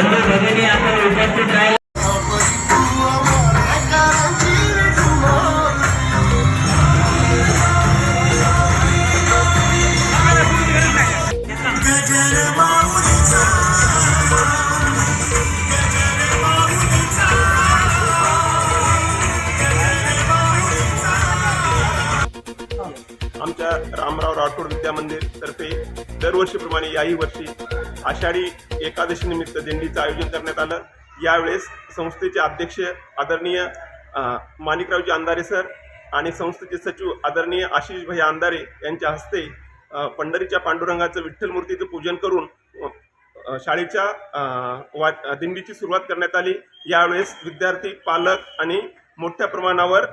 सर्व भगिनी आपण उपस्थित राहिले. विद्या मंदिर तर्फे दरवर्षीप्रमाणे याही वर्षी आषाढी एकादशी निमित्त दिंडीचं आयोजन करण्यात आलं. यावेळेस संस्थेचे अध्यक्ष आदरणीय माणिकरावजी अंधारे सर आणि संस्थेचे सचिव आदरणीय आशिष भाई अंधारे यांच्या हस्ते पंढरीच्या पांडुरंगाचं विठ्ठल मूर्तीचं पूजन करून शाळेच्या वा दिंडीची सुरुवात करण्यात आली. यावेळेस विद्यार्थी पालक आणि मोठ्या प्रमाणावर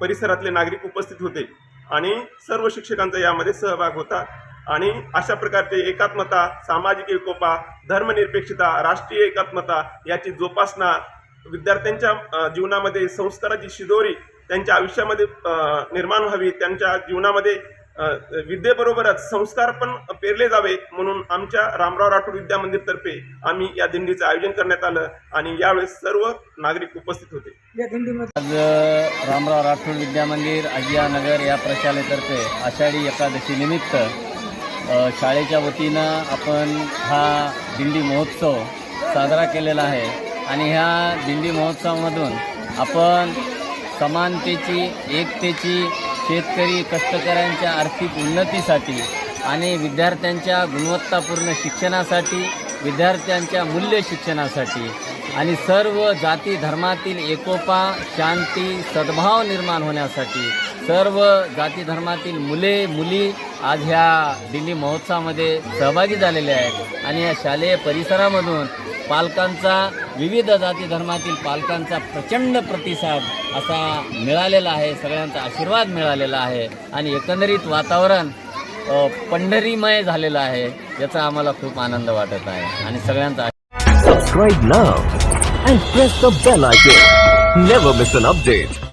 परिसरातले नागरिक उपस्थित होते. आणि सर्व शिक्षकांचा यामध्ये सहभाग होता. आणि अशा प्रकारचे एकात्मता सामाजिक एकोपा धर्मनिरपेक्षता राष्ट्रीय एकात्मता याची जोपासना विद्यार्थ्यांच्या जीवनामध्ये संस्काराची शिदोरी त्यांच्या आयुष्यामध्ये निर्माण व्हावी त्यांच्या जीवनामध्ये विद्येबरोबरच संस्कार पण पेरले जावे म्हणून आमच्या रामराव राठोड विद्या मंदिरतर्फे आम्ही या दिंडीचं आयोजन करण्यात आलं आणि यावेळेस सर्व नागरिक उपस्थित होते. या दिंडीमध्ये आज रामराव राठोड विद्यामंदिर अजियानगर या प्रशालेतर्फे आषाढी एकादशी निमित्त शाळेच्या वतीनं आपण हा दिंडी महोत्सव साजरा केलेला आहे आणि ह्या दिंडी महोत्सवामधून आपण समानतेची एकतेची शेतकरी कष्टकऱ्यांच्या आर्थिक उन्नतीसाठी आणि विद्यार्थ्यांच्या गुणवत्तापूर्ण शिक्षणासाठी विद्यार्थ्यांच्या मूल्य शिक्षणासाठी आणि सर्व जाती धर्मातील एकोपा शांती सद्भाव निर्माण होण्यासाठी सर्व जाती धर्मातील मुले मुली आज ह्या दिल्ली महोत्सवामध्ये सहभागी झालेले आहेत. आणि या शालेय परिसरामधून पालकांचा विविध जाती धर्मातील पालकांचा प्रचंड प्रतिसाद असा मिळालेला आहे सगळ्यांचा आशीर्वाद मिळालेला आहे आणि एकंदरीत वातावरण पंढरीमय झालेलं आहे याचा आम्हाला खूप आनंद वाटत आहे आणि सगळ्यांचा subscribe now and press the bell icon. Never miss an update